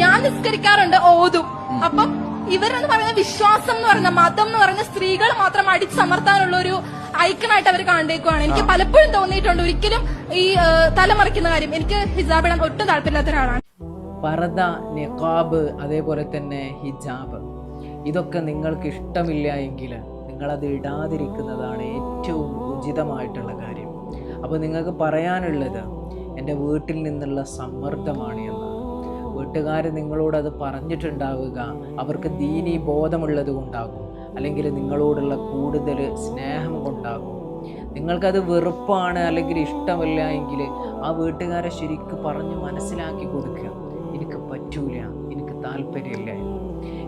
ഞാൻ നിസ്കരിക്കാറുണ്ട് ഓതും. അപ്പം ഇവരെന്ന് പറയുന്ന വിശ്വാസം എന്ന് പറയുന്ന മതം എന്ന് പറയുന്ന സ്ത്രീകൾ മാത്രം അടിച്ചമർത്താനുള്ള ഒരു ഐക്കണായിട്ട് അവർ കണ്ടേക്കുവാണ് എനിക്ക് പലപ്പോഴും തോന്നിയിട്ടുണ്ട് ഒരിക്കലും ഈ തലമറിക്കുന്ന കാര്യം. എനിക്ക് ഹിജാബ് ഇടാൻ ഒട്ടും താല്പര്യമില്ലാത്ത ഒരാളാണ്. പർദ നിഖാബ് അതേപോലെ തന്നെ ഹിജാബ്. ഇതൊക്കെ നിങ്ങൾക്ക് ഇഷ്ടമില്ല എങ്കിൽ നിങ്ങളത് ഇടാതിരിക്കുന്നതാണ് ഏറ്റവും ഉചിതമായിട്ടുള്ള കാര്യം. അപ്പോൾ നിങ്ങൾക്ക് പറയാനുള്ളത് എന്റെ വീട്ടിൽ നിന്നുള്ള സമ്മർദ്ദമാണ് എന്നാണ് വീട്ടുകാർ നിങ്ങളോട് അത് പറഞ്ഞിട്ടുണ്ടാവുക. അവർക്ക് ദീനി ബോധമുള്ളത് കൊണ്ടാകും. അല്ലെങ്കിൽ നിങ്ങളോടുള്ള കൂടുതൽ സ്നേഹം കൊണ്ടാകും. നിങ്ങൾക്കത് വെറുപ്പാണ് അല്ലെങ്കിൽ ഇഷ്ടമല്ല എങ്കിൽ ആ വീട്ടുകാരെ ശരിക്കും പറഞ്ഞ് മനസ്സിലാക്കി കൊടുക്കുക. എനിക്ക് പറ്റൂല. എനിക്ക് താല്പര്യമില്ല.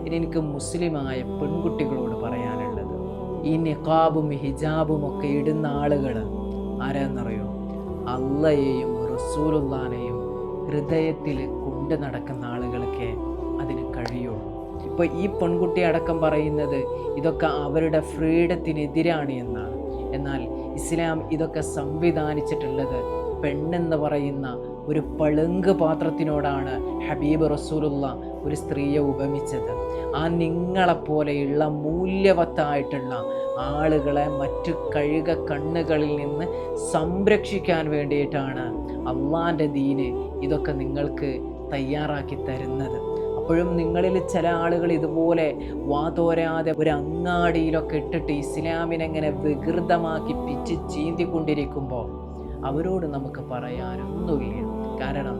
ഇനി എനിക്ക് മുസ്ലിമായ പെൺകുട്ടികളോട് പറയാനുള്ളത്. ഈ നിഖാബും ഹിജാബും ഒക്കെ ഇടുന്ന ആളുകൾ ആരാന്നറിയോ? അള്ളയെയും റസൂലുള്ളാനെയും ഹൃദയത്തിൽ കൊണ്ടു നടക്കുന്ന ആളുകൾക്ക് അതിന് കഴിയുള്ളൂ. ഇപ്പോൾ ഈ പെൺകുട്ടി അടക്കം പറയുന്നത് ഇതൊക്കെ അവരുടെ ഫ്രീഡത്തിനെതിരാണ് എന്നാണ്. എന്നാൽ ഇസ്ലാം ഇതൊക്കെ സംവിധാനിച്ചിട്ടുള്ളത് പെണ്ണെന്ന് പറയുന്ന ഒരു പളുങ്ക് പാത്രത്തിനോടാണ് ഹബീബ് റസൂലുള്ള ഒരു സ്ത്രീയെ ഉപമിച്ചത്. ആ നിങ്ങളെപ്പോലെയുള്ള മൂല്യവത്തായിട്ടുള്ള ആളുകളെ മറ്റു കഴുക കണ്ണുകളിൽ നിന്ന് സംരക്ഷിക്കാൻ വേണ്ടിയിട്ടാണ് അള്ളാന്റെ ദീന് ഇതൊക്കെ നിങ്ങൾക്ക് തയ്യാറാക്കി തരുന്നത്. അപ്പോഴും നിങ്ങളിൽ ചില ആളുകൾ ഇതുപോലെ വാതോരാതെ ഒരു അങ്ങാടിയിലൊക്കെ ഇട്ടിട്ട് ഇസ്ലാമിനെങ്ങനെ വികൃതമാക്കി പിച്ച് ചീന്തിക്കൊണ്ടിരിക്കുമ്പോൾ അവരോട് നമുക്ക് പറയാനൊന്നുമില്ല. കാരണം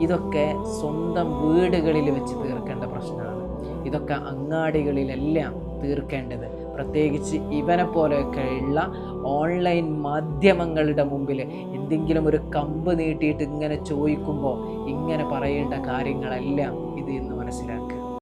ഇതൊക്കെ സ്വന്തം വീടുകളിൽ വെച്ച് തീർക്കേണ്ട പ്രശ്നമാണ്. ഇതൊക്കെ അങ്ങാടികളിലെല്ലാം തീർക്കേണ്ടത്. പ്രത്യേകിച്ച് ഇവനെ പോലെയൊക്കെയുള്ള ഓൺലൈൻ മാധ്യമങ്ങളുടെ മുമ്പിൽ എന്തെങ്കിലും ഒരു കമ്പ് നീട്ടിയിട്ട് ഇങ്ങനെ ചോദിക്കുമ്പോൾ ഇങ്ങനെ പറയേണ്ട കാര്യങ്ങളെല്ലാം ഇത് എന്ന് മനസ്സിലാക്കുക.